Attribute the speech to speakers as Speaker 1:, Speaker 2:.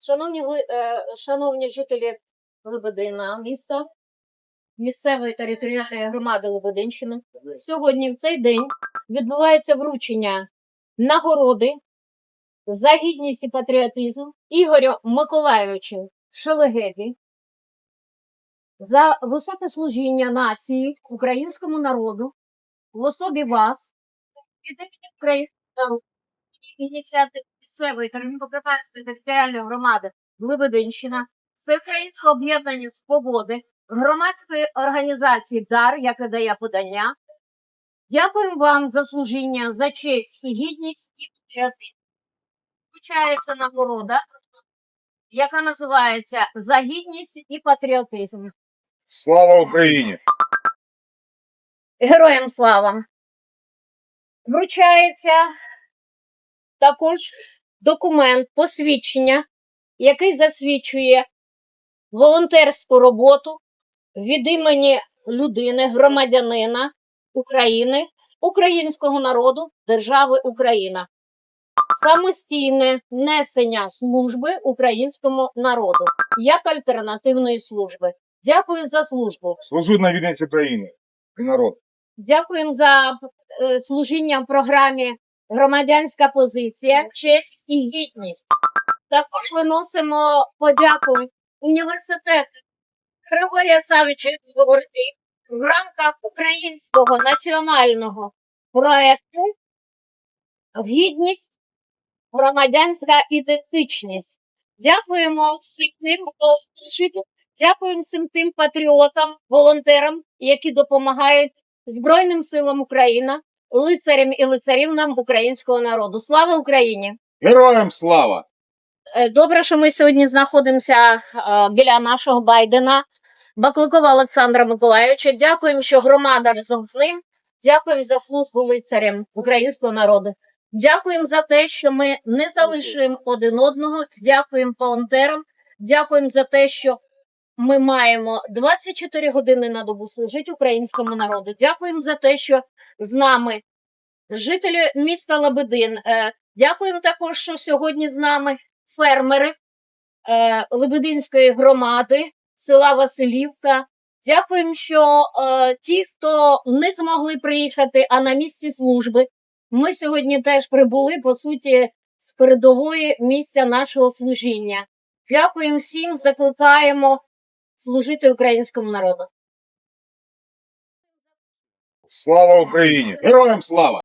Speaker 1: Шановні, е, шановні жителі Лебедина, міста, місцевої територіальної громади Лебединщини, сьогодні в цей день відбувається вручення нагороди за гідність і патріотизм Ігорю Миколайовичу Шелегеді за високе служіння нації, українському народу, в особі вас, імені України ініціатив місцевої та Рівнопокриванської територіальної громади Лебединщина, Всеукраїнського об'єднання Свободи, громадської організації Дар, яка дає подання. Дякуємо вам за служіння, за честь і гідність і патріотизм. Включається нагорода, яка називається За гідність і патріотизм.
Speaker 2: Слава Україні!
Speaker 1: Героям слава! Вручається також документ посвідчення, який засвідчує волонтерську роботу від імені людини, громадянина України, українського народу, держави Україна. Самостійне несення служби українському народу як альтернативної служби. Дякую за службу.
Speaker 2: Служу на вільниці країни і народ.
Speaker 1: Дякуємо за е, служіння в програмі Громадянська позиція, честь і гідність. Також виносимо подяку університету Григорія Савича говорити в рамках українського національного проекту Гідність, громадянська ідентичність. Дякуємо всім тим, хто служить. Дякуємо всім тим патріотам, волонтерам, які допомагають Збройним силам України, лицарям і лицарівнам українського народу. Слава Україні!
Speaker 2: Героям слава!
Speaker 1: Е, Добре, що ми сьогодні знаходимося е, біля нашого Байдена, Бакликова Олександра Миколайовича. Дякуємо, що громада разом з ним. Дякуємо за службу лицарям українського народу. Дякуємо за те, що ми не залишуємо один одного. Дякуємо волонтерам. Дякуємо за те, що ми маємо 24 години на добу служити українському народу. Дякуємо за те, що з нами жителі міста Лебедин. Е, Дякуємо також, що сьогодні з нами фермери е, Лебединської громади, села Василівка. Дякуємо, що е, ті, хто не змогли приїхати, а на місці служби, ми сьогодні теж прибули, по суті, з передової місця нашого служіння. Дякуємо всім, закликаємо служити українському народу.
Speaker 2: Слава Україні! Героям слава!